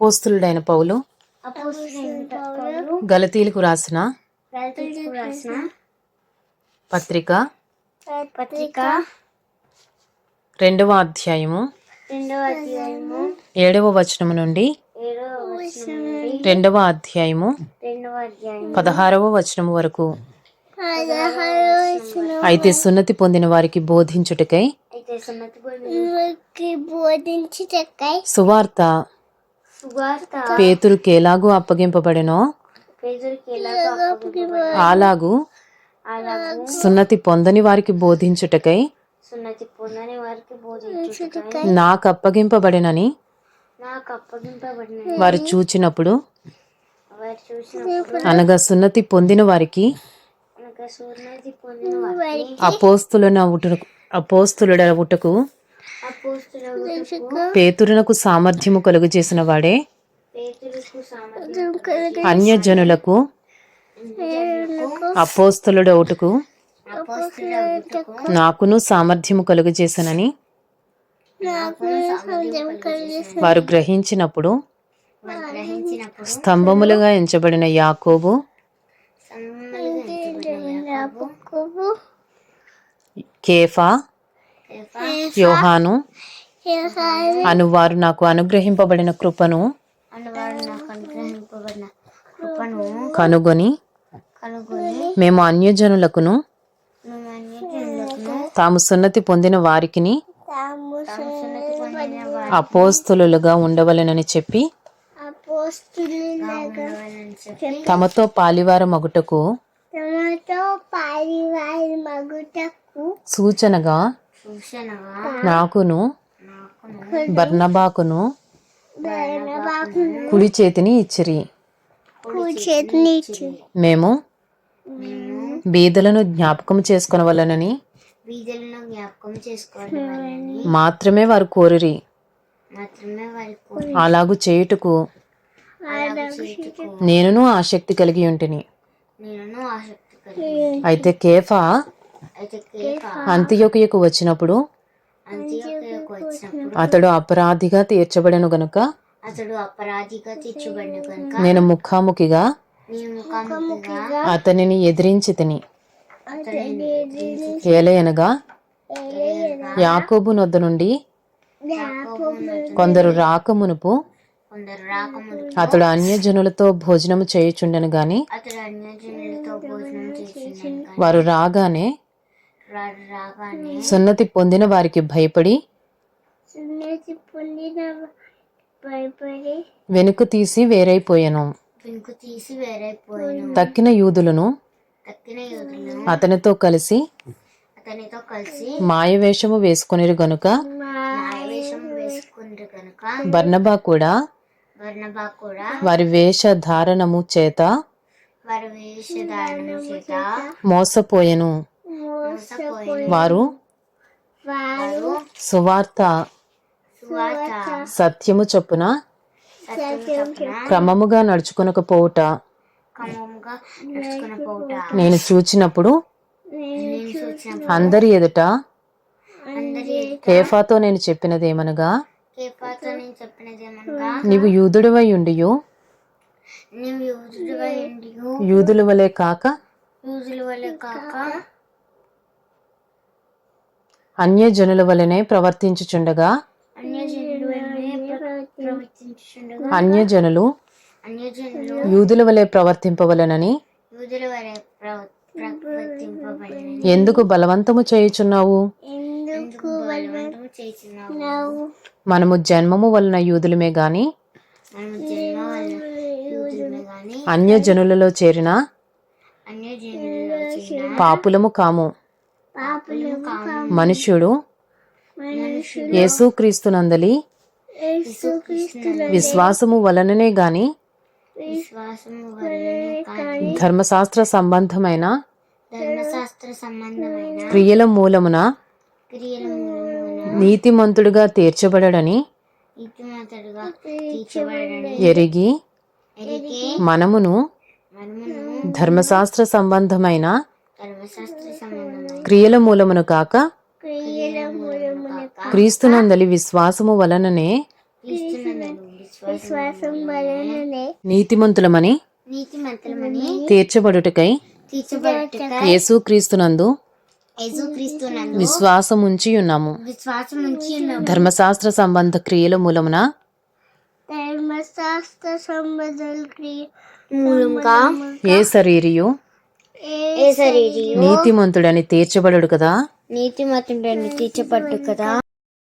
అపోస్తులుడైన పౌలు గలతీలకు రాసిన పత్రిక పత్రిక రెండవ అధ్యాయము ఏడవ వచనము నుండి రెండవ అధ్యాయము పదహారవ వచనము వరకు. అయితే సున్నతి పొందిన వారికి బోధించుటకై సువార్త పేతురుకి ఎలాగూ అప్పగింపబడెనో? అలాగూ సున్నతి పొందని వారికి బోధించుటకై? నాకు అప్పగింపబడినని వారు చూచినప్పుడు? అనగా సున్నతి పొందిన వారికి? అనగా సున్నతి పొందిన వారికి. అపోస్తుల ఉటకు అపోస్తులుడ ఉటకు అపోస్తులకు పేతురునకు సామర్థ్యము కలుగు చేసిన వాడే. అన్యజనులకు అపోస్తులుడ ఉటకు అపోస్తులకు నాకును సామర్థ్యము కలుగు చేసనని వారు గ్రహించినప్పుడు స్తంభములుగా ఎంచబడిన యాకోబు కేఫా, యోహాను అను వారు నాకు అనుగ్రహింపబడిన కృపను కనుగొని మేము అన్యజనులకును తాము సున్నతి పొందిన వారికిని అపోస్తులుగా ఉండవలెనని చెప్పి తమతో పాలివార మగుటకు సూచనగా నాకును బర్నబాకును కుడి చేతిని ఇచ్చిరి. మేము బీదలను జ్ఞాపకం చేసుకొనవలనని మాత్రమే వారు కోరిరి. అలాగు చేయుటకు నేనును ఆసక్తి కలిగి ఉంటిని. అయితే కేఫా అంత్యొకయకు వచ్చినప్పుడు అతడు అపరాధిగా తీర్చబడెను గనుక అతడు అపరాధిగా తీర్చబడిన నేను ముఖాముఖిగా నేను ముఖాముఖిగా అతనిని ఎదిరించి తిని ఏలయనగా యాకోబు నొద్ద నుండి కొందరు రాకమునుపు కొందరు రాకముందు అతడు అన్యజనులతో భోజనము చేయుచుండెను గాని వారు రాగానే సున్నతి పొందిన వారికి భయపడి సున్నతి పొందిన భయపడి వెనుక తీసి వేరైపోయాను. వెనుక తీసి వేరైపోయాను. తక్కిన యూదులను తక్కిన అతనితో కలిసి అతనితో కలిసి మాయవేషము వేసుకొనిరు గనుక బర్నబా కూడా కూడా వారి వేషధారణము చేత వారి చేత మోసపోయిన. వారు వారు సువార్త సువార్త సత్యము చొప్పున క్రమముగా నడుచుకొనకపోవుట నేను చూచినప్పుడు అందరి ఎదుట అందరి కేఫాతో నేను చెప్పినదేమనగా నీవు యూదుడివై ఉండియు. నీవు యూదుడివై ఉండియు. యూదుల వలె కాక యూదుల వల్ల కాక అన్యజనుల వలెనే ప్రవర్తించుచుండగా అన్యజనుల యూదుల వలె ప్రవర్తింపవలనని ఎందుకు బలవంతము చేయుచున్నావు? మనము జన్మము వలన యూదులమే గాని అన్యజనులలో చేరిన పాపులము కాము. పాపులు కాము మనుష్యుడు యేసుక్రీస్తునందలి విశ్వాసము వలననే గాని ధర్మశాస్త్ర సంబంధమైన క్రియల మూలమున నీతిమంతుడుగా తీర్చబడని ఎరిగి మనమును ధర్మశాస్త్ర సంబంధమైన క్రియల మూలమును కాక క్రీస్తునందలి విశ్వాసము వలననే నీతిమంతులమని తీర్చబడుటకై తీర్చబడుటకై యేసుక్రీస్తునందు యేసుక్రీస్తునందు విశ్వాసం ఉంచి ఉన్నాము ధర్మశాస్త్ర సంబంధ క్రియల మూలమున ధర్మశాస్త్ర క్రియ ఏ శరీరియు నీతిమంతుడని తీర్చబడడు కదా? నీతిమంతుడని తీర్చబట్టు కదా?